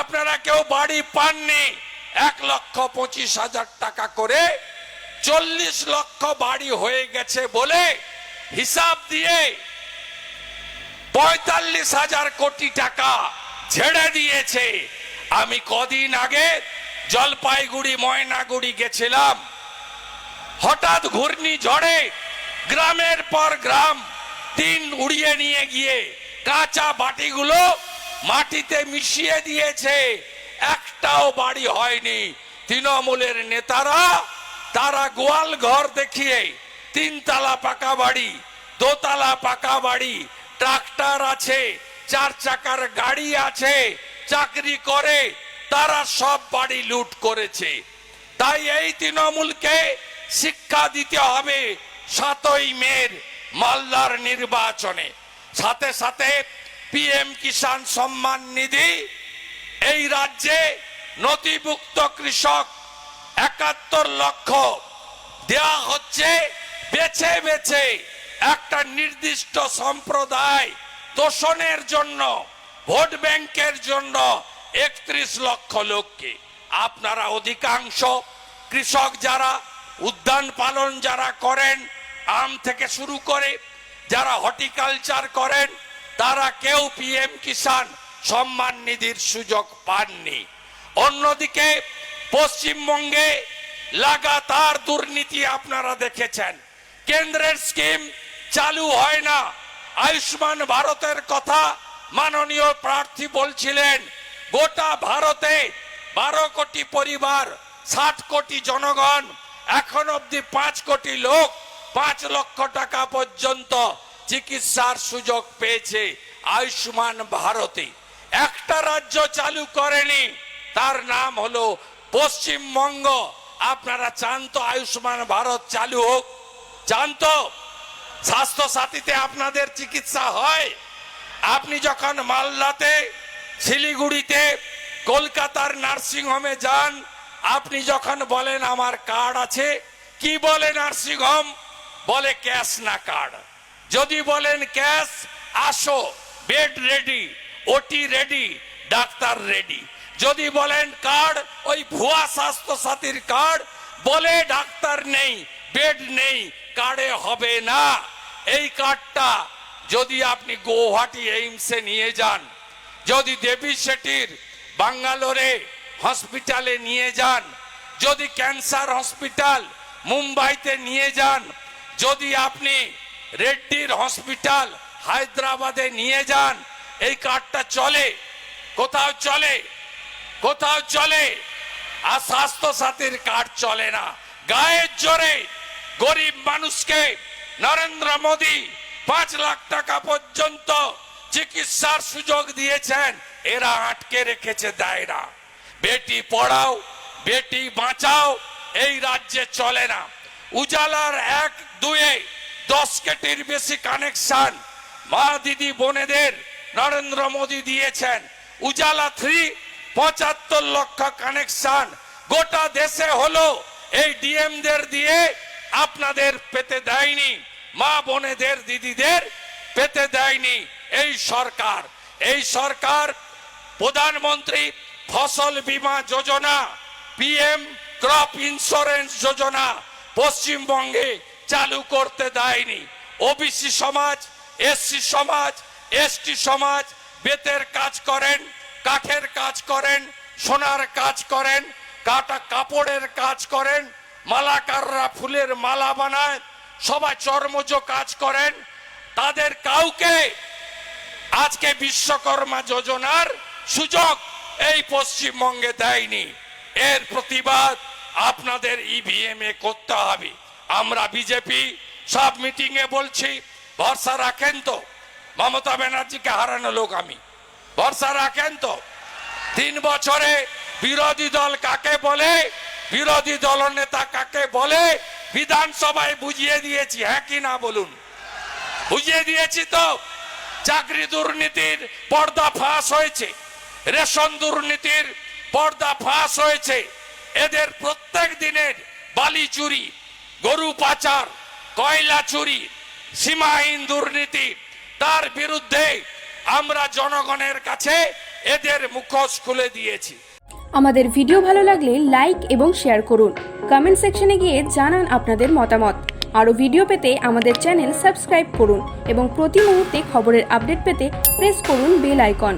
আপনারা কেউ বাড়ি পাননি। এক লক্ষ পঁচিশ হাজার টাকা করে চল্লিশ লক্ষ বাড়ি হয়ে গেছে বলে হিসাব দিয়ে পঁয়তাল্লিশ হাজার কোটি টাকা ছেড়ে দিয়েছে। আমি কদিন আগে জলপাইগুড়ি, ময়নাগুড়ি গেছিলাম। হঠাৎ ঘূর্ণি ঝড়ে গ্রামের পর গ্রাম তিন উড়িয়ে নিয়ে গিয়ে কাঁচা বাটিগুলো মাটিতে মিশিয়ে দিয়েছে। একটাও বাড়ি হয়নি। তৃণমূলের নেতারা তারা গোয়াল ঘর দেখিয়ে তিনতলা পাকা বাড়ি, দোতলা পাকা বাড়ি, ট্রাক্টর আছে, চার চাকার গাড়ি আছে, চাকরি করে, তারা সব বাড়ি লুট করেছে। তাই এই তৃণমূলকে শিক্ষা দিতে হবে সাতই মের মালদার নির্বাচনে। সাথে সাথে পিএম কিষাণ সম্মান নিধি এই রাজ্যে নথিভুক্ত কৃষক একাত্তর লক্ষ। দেয়া হচ্ছে বেছে বেছে একটা নির্দিষ্ট সম্প্রদায় তোষণের জন্য, ভোট ব্যাংকের জন্য একত্রিশ লক্ষ লোককে। আপনারা অধিকাংশ কৃষক যারা, উদ্যান পালন যারা করেন, আম থেকে শুরু করে যারা হর্টিকালচার করেন তারা কেউ পিএম কিষাণ সম্মান নিধির সুযোগ পাননি। অন্যদিকে পশ্চিমবঙ্গে লাগাতার দুর্নীতি আপনারা দেখেছেন। কেন্দ্রের স্কিম চালু হয় না। আয়ুষ্মান ভারতের কথা মাননীয় প্রার্থী বলছিলেন, গোটা ভারতে বারো কোটি পরিবার, ষাট কোটি জনগণ, এখন অব্দি পাঁচ কোটি লোক, পাঁচ লক্ষ টাকা পর্যন্ত চিকিৎসার সুযোগ পেয়েছে আয়ুষ্মান ভারতে। একটা রাজ্য চালু করেনি, তার নাম হলো পশ্চিমবঙ্গ। আপনারা চান তো আয়ুষ্মান ভারত চালু হোক। চান তো? স্বাস্থ্য সাথীতে আপনাদের চিকিৎসা হয়। আপনি যখন মালদাতে, শিলিগুড়িতে, কলকাতার নার্সিং হোমে যান, আপনি যখন বলেন আমার কার্ড আছে, কি বলে নার্সিং হোম বলে ক্যাশ না কার্ড। যদি বলেন ক্যাশ, আসো, bed ready, OT ready, doctor ready. যদি বলেন কার্ড, ওই ভুয়া স্বাস্থ্য সাথীর কার্ড, বলে ডাক্তার নেই, বেড নেই, কার্ডে হবে না। এই কার্ডটা যদি আপনি গৌহাটি এইমসে নিয়ে যান, যদি দেবী শেঠির বাঙ্গালোরে হসপিটালে নিয়ে যান, যদি ক্যান্সার হসপিটাল মুম্বাইতে নিয়ে যান, যদি আপনি রেড্ডির হসপিটাল হায়দ্রাবাদে নিয়ে যান। এই কার্ডটা চলে। কোথাও চলে। কোথাও চলে। আর স্বাস্থ্য সাথীর কার্ড চলে না। গায়ের জোরে গরিব মানুষকে নরেন্দ্র মোদী পাঁচ লাখ টাকা পর্যন্ত চিকিৎসার সুযোগ দিয়েছেন। এরা আটকে রেখেছে দায়রা বেটি পড়াও, বেটি বাঁচাও, এই রাজ্যে চলে না। উজালার এক দুয়ে দশ কেটির বেশি কানেকশন মা দিদি বোনেদের নরেন্দ্র মোদী দিয়েছেন। উজালা থ্রি পঁচাত্তর লক্ষ কানেকশন গোটা দেশে হলো এই ডিএমদের দিয়ে আপনাদের পেতে দেয়নি, মা বোনেদের, দিদিদের পেতে দেয়নি এই সরকার। এই সরকার প্রধানমন্ত্রী ফসল বীমা যোজনা, পিএম ক্রপ ইন্স্যুরেন্স যোজনা পশ্চিমবঙ্গে চালু করতে দেয়নি। ওবিসি সমাজ, এসসি সমাজ, এসটি সমাজ বেতের কাজ করেন, কাঠের কাজ করেন, সোনার কাজ করেন, কাটা কাপড়ের কাজ করেন, মালাকাররা ফুলের মালা বানায়, সবাই চর্মজ কাজ করেন। তাদের কাউকে আজকে বিশ্বকর্মা যোজনার সুযোগ এই পশ্চিমবঙ্গে দেয়নি। এর প্রতিবাদ আপনাদের ইভিএম এ করতে হবে। আমরা বিজেপি সব মিটিং এ বলছি, ভরসা রাখেন তো। মমতা ব্যানার্জিকে হারানো লোক আমি। ভরসা রাখেন তো। তিন বছরে বিরোধী দল কাকে বলে, বিরোধী দল নেতা কাকে বলে, বিধানসভায় বুঝিয়ে দিয়েছি হ্যাঁ কি না বলুন? বুঝিয়ে দিয়েছি তো। চাকরি দুর্নীতির পর্দা ফাঁস হয়েছে। রেশন দুর্নীতির পর্দা ফাঁস হয়েছে। এদের প্রত্যেক দিনের বালি চুরি। গরু পাচার, কয়লা চুরি সীমাহীন দুর্নীতি, তার বিরুদ্ধে আমরা জনগণের কাছে এদের মুখোশ খুলে দিয়েছি। আমাদের ভিডিও ভালো লাগলে লাইক এবং শেয়ার করুন। কমেন্ট সেকশনে গিয়ে জানান আপনাদের মতামত। আরও ভিডিও পেতে আমাদের চ্যানেল সাবস্ক্রাইব করুন এবং প্রতি মুহূর্তে খবরের আপডেট পেতে প্রেস করুন বেল আইকন।